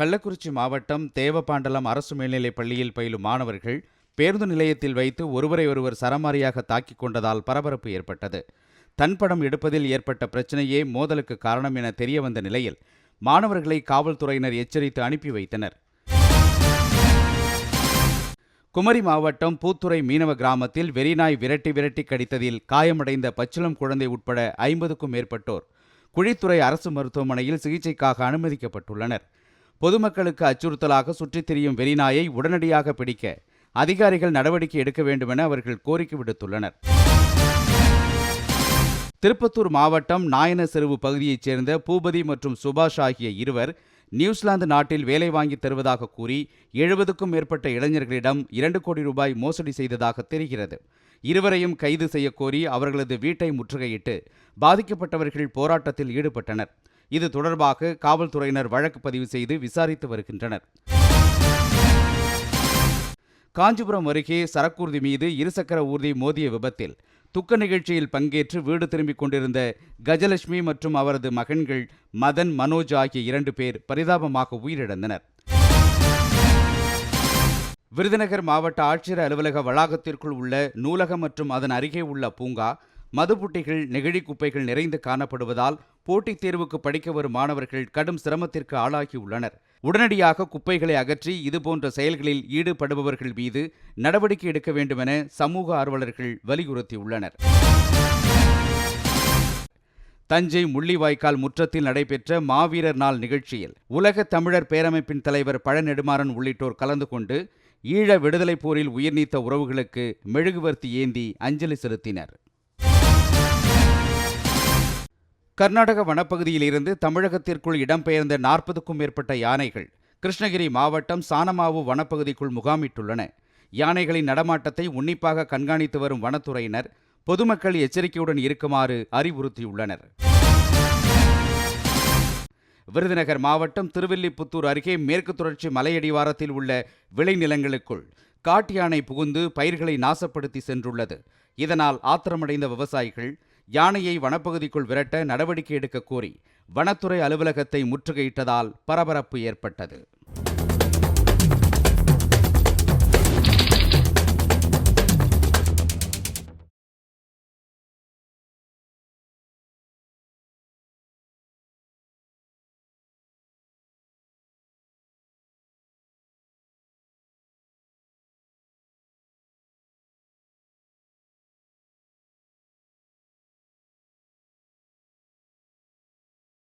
கள்ளக்குறிச்சி மாவட்டம் தேவபாண்டலம் அரசு மேல்நிலைப் பள்ளியில் பயிலும் மாணவர்கள் பேருந்து நிலையத்தில் வைத்து ஒருவரை ஒருவர் சரமாரியாக தாக்கிக் கொண்டதால் பரபரப்பு ஏற்பட்டது. தன் படம் எடுப்பதில் ஏற்பட்ட பிரச்சனையே மோதலுக்கு காரணம் என தெரிய வந்த நிலையில் மாணவர்களை காவல்துறையினர் எச்சரித்து அனுப்பி வைத்தனர். குமரி மாவட்டம் பூத்துறை மீனவ கிராமத்தில் வெறிநாய் விரட்டி விரட்டி கடித்ததில் காயமடைந்த பச்சிளம் குழந்தை உட்பட ஐம்பதுக்கும் மேற்பட்டோர் குழித்துறை அரசு மருத்துவமனையில் சிகிச்சைக்காக அனுமதிக்கப்பட்டுள்ளனர். பொதுமக்களுக்கு அச்சுறுத்தலாக சுற்றித் திரியும் வெறிநாயை உடனடியாக பிடிக்க அதிகாரிகள் நடவடிக்கை எடுக்க வேண்டுமென அவர்கள் கோரிக்கை விடுத்துள்ளனர். திருப்பத்தூர் மாவட்டம் நாயன செருவு பகுதியைச் சேர்ந்த பூபதி மற்றும் சுபாஷ் ஆகிய இருவர் நியூசிலாந்து நாட்டில் வேலை வாங்கி தருவதாக கூறி எழுபதுக்கும் மேற்பட்ட இளைஞர்களிடம் இரண்டு கோடி ரூபாய் மோசடி செய்ததாக தெரிகிறது. இருவரையும் கைது செய்யக்கோரி அவர்களது வீட்டை முற்றுகையிட்டு பாதிக்கப்பட்டவர்கள் போராட்டத்தில் ஈடுபட்டனர். இது தொடர்பாக காவல்துறையினர் வழக்கு பதிவு செய்து விசாரித்து வருகின்றனர். காஞ்சிபுரம் அருகே சரக்கூர்தி மீது இருசக்கர ஊர்தி மோதிய விபத்தில் துக்க நிகழ்ச்சியில் பங்கேற்று வீடு திரும்பிக் கொண்டிருந்த கஜலட்சுமி மற்றும் அவரது மகன்கள் மதன் மனோஜ் ஆகிய இரண்டு பேர் பரிதாபமாக உயிரிழந்தனர். விருதுநகர் மாவட்ட ஆட்சியர் அலுவலக வளாகத்திற்குள் உள்ள நூலகம் மற்றும் அதன் அருகே உள்ள பூங்கா மதுபுட்டிகள் நெகிழி குப்பைகள் நிறைந்து காணப்படுவதால் போட்டித் தேர்வுக்கு படிக்க வரும் மாணவர்கள் கடும் சிரமத்திற்கு ஆளாகியுள்ளனர் உடனடியாக குப்பைகளை அகற்றி இதுபோன்ற செயல்களில் ஈடுபடுபவர்கள் மீது நடவடிக்கை எடுக்க வேண்டுமென சமூக ஆர்வலர்கள் வலியுறுத்தியுள்ளனர். தஞ்சை முள்ளிவாய்க்கால் முற்றத்தில் நடைபெற்ற மாவீரர் நாள் நிகழ்ச்சியில் உலக தமிழர் பேரமைப்பின் தலைவர் பழநெடுமாறன் உள்ளிட்டோர் கலந்து கொண்டு ஈழ விடுதலைப் போரில் உயிர்நீத்த உறவுகளுக்கு மெழுகுவர்த்தி ஏந்தி அஞ்சலி செலுத்தினர். கர்நாடக வனப்பகுதியிலிருந்து தமிழகத்திற்குள் இடம்பெயர்ந்த நாற்பதுக்கும் மேற்பட்ட யானைகள் கிருஷ்ணகிரி மாவட்டம் சானமாவு வனப்பகுதிக்குள் முகாமிட்டுள்ளன. யானைகளின் நடமாட்டத்தை உன்னிப்பாக கண்காணித்து வரும் வனத்துறையினர் பொதுமக்கள் எச்சரிக்கையுடன் இருக்குமாறு அறிவுறுத்தியுள்ளனர். விருதுநகர் மாவட்டம் திருவில்லிபுத்தூர் அருகே மேற்கு தொடர்ச்சி மலையடிவாரத்தில் உள்ள விளைநிலங்களுக்குள் காட்டு யானை புகுந்து பயிர்களை நாசப்படுத்தி சென்றுள்ளது. இதனால் ஆத்திரமடைந்த விவசாயிகள் யானையை வனப்பகுதிக்குள் விரட்ட நடவடிக்கை எடுக்க கோரி வனத்துறை அலுவலகத்தை முற்றுகையிட்டதால் பரபரப்பு ஏற்பட்டது.